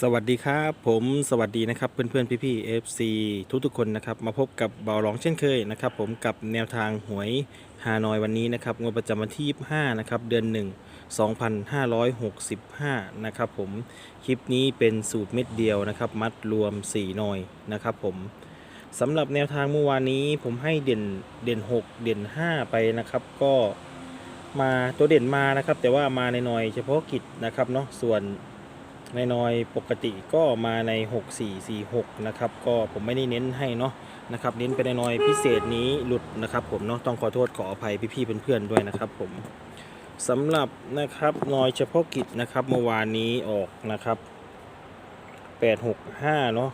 สวัสดีครับผมสวัสดีนะครับเพื่อนๆพี่ๆ FC ทุกๆคนนะครับมาพบกับเบาหลองเช่นเคยนะครับผมกับแนวทางหวยฮานอยวันนี้นะครับงวดประจำวันที่25นะครับเดือน 1 2565นะครับผมคลิปนี้เป็นสูตรเม็ดเดียวนะครับมัดรวม 4 หน่อยนะครับผมสำหรับแนวทางเมื่อวานนี้ผมให้เด่นเด่น 6 เด่น 5 ไปนะครับก็มาตัวเด่นมานะครับแต่ว่ามาในหน่อยเฉพาะกิจนะครับเนาะส่วน ในน้อยปกติก็มาใน 6446 นะครับ ก็ผมไม่ได้เน้นให้เนาะนะครับ เน้นไปในน้อยพิเศษนี้หลุดนะครับ ผมเนาะต้องขอโทษขออภัยพี่ๆเพื่อนๆด้วยนะครับ ผมสำหรับนะครับน้อยเฉพาะกิจนะครับเมื่อวานนี้ออกนะครับ 865 เนาะ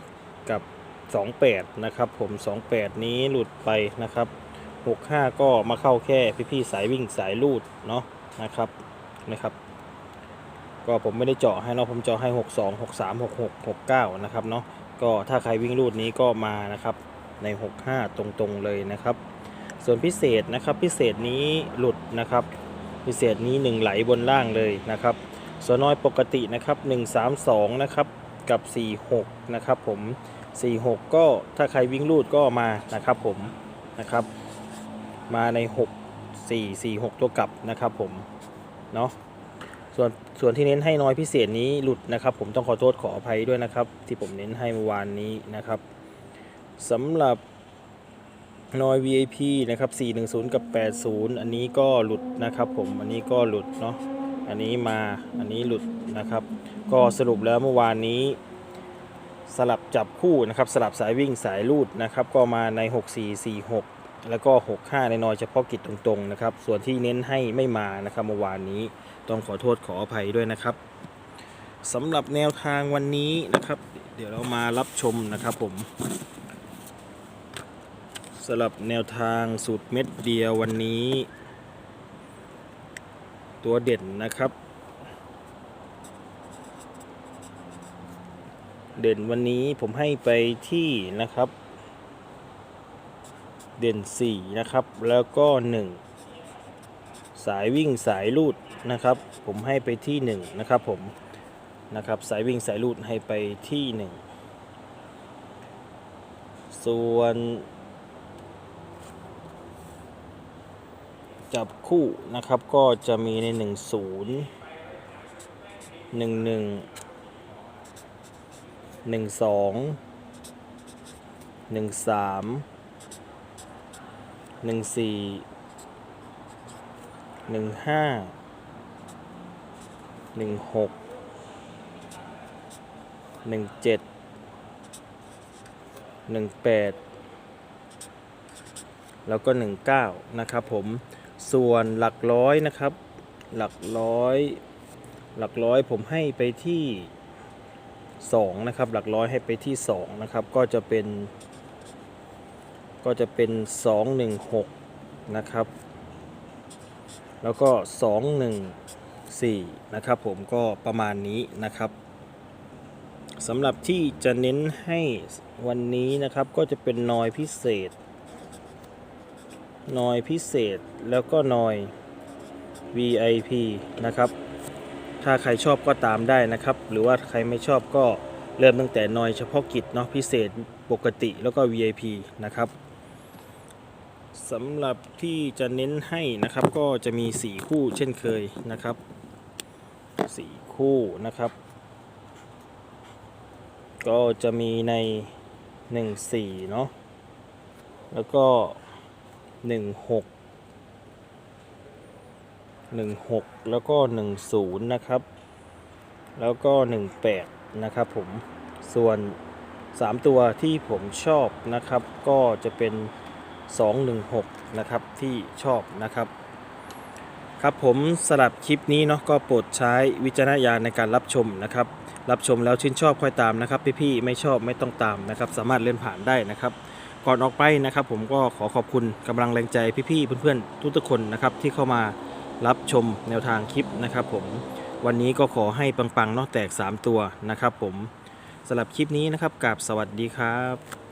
กับ 28 นะครับ ผม 28 นี้หลุดไปนะครับ 65 ก็มาเข้าแค่พี่ๆสายวิ่งสายลูดเนาะนะครับนะครับ ก็ผมไม่ได้เจาะให้เนาะผมเจาะให้ 6 2 6 3 6 6 6 9 นะครับเนาะก็ถ้าใครวิ่งรูดนี้ก็มานะครับใน 65 ตรงๆเลยนะครับ ส่วนพิเศษนะครับพิเศษนี้หลุดนะครับ พิเศษนี้ 1 ไหลบนล่างเลยนะครับส่วนน้อยปกตินะครับ 132 นะครับกับ 46 นะครับผม 46 ก็ถ้าใครวิ่งรูดก็มานะครับผมนะครับมาใน 6 4 4 6 ตัวกลับนะครับผมเนาะ ส่วนส่วนที่เน้นให้น้อยพิเศษนี้หลุดนะครับ ผมต้องขอโทษขออภัยด้วยนะครับ ที่ผมเน้นให้เมื่อวานนี้นะครับสำหรับน้อย VIP นะครับ 410 กับ 80 อันนี้ก็หลุดนะครับ ผม อันนี้ก็หลุดเนาะ อันนี้มา อันนี้หลุดนะครับ ก็สรุปแล้วเมื่อวานนี้ สลับจับคู่นะครับ สลับสายวิ่งสายลูดนะครับ ก็มาใน 6446 แล้วก็ 65 ในน้อยเฉพาะกิจตรงๆนะครับ ส่วนที่เน้นให้ไม่มานะครับเมื่อวานนี้ ต้องขอโทษขออภัยด้วยนะครับสำหรับแนวทางวันนี้นะครับ เดี๋ยวเรามารับชมนะครับผมสำหรับแนวทางสูตรเม็ดเดียววันนี้ ตัวเด่นนะครับ เด่นวันนี้ผมให้ไปที่นะครับ เด่น 4 นะครับ แล้วก็ 1 สายวิ่งสายลูด นะครับ ผมให้ไปที่1นะครับผมนะครับสายวิ่งสายลูดให้ไปที่ 1 ส่วน จับคู่นะครับก็จะมีใน 1 0 1 1 1 2 1 3หนึ่งสี่ หนึ่งหกหนึ่งเจ็ดหนึ่งแปดแล้วก็หนึ่งเก้านะครับผม ส่วนหลักร้อยนะครับ หลักร้อย หลักร้อยผมให้ไปที่สองนะครับ หลักร้อยให้ไปที่สองนะครับ ก็จะเป็น ก็จะเป็น 216 นะครับ แล้วก็ 4นะครับผมก็ประมาณนี้นะครับสำหรับที่จะเน้นให้วันนี้นะครับก็จะเป็นนอยพิเศษ นอยพิเศษแล้วก็นอย VIP นะครับ ถ้าใครชอบก็ตามได้นะครับ หรือว่าใครไม่ชอบก็เริ่มตั้งแต่นอยเฉพาะกิจเนาะพิเศษปกติแล้วก็ VIP นะครับสำหรับที่จะเน้นให้นะครับก็จะมี 4 คู่เช่นเคยนะครับ 4คู่นะครับ ก็จะมีใน1 4เนาะแล้วก็1 6 1 6แล้วก็1 0นะครับ แล้วก็1 8นะครับผมส่วน3ตัวที่ผมชอบนะครับ ก็จะเป็น216นะครับที่ชอบนะครับ ครับผมสลับคลิปนี้เนาะก็โปรดใช้วิจารณญาณในการรับชมนะครับ รับชมแล้วชื่นชอบค่อยตามนะครับ พี่ๆไม่ชอบไม่ต้องตามนะครับ สามารถเลื่อนผ่านได้นะครับ ก่อนออกไปนะครับ ผมก็ขอขอบคุณกำลังแรงใจพี่ๆเพื่อนๆทุกๆคนนะครับที่เข้ามารับชมแนวทางคลิปนะครับ ผมวันนี้ก็ขอให้ปังๆเนาะแตก 3 ตัวนะครับ ผมสำหรับคลิปนี้นะครับกับสวัสดีครับ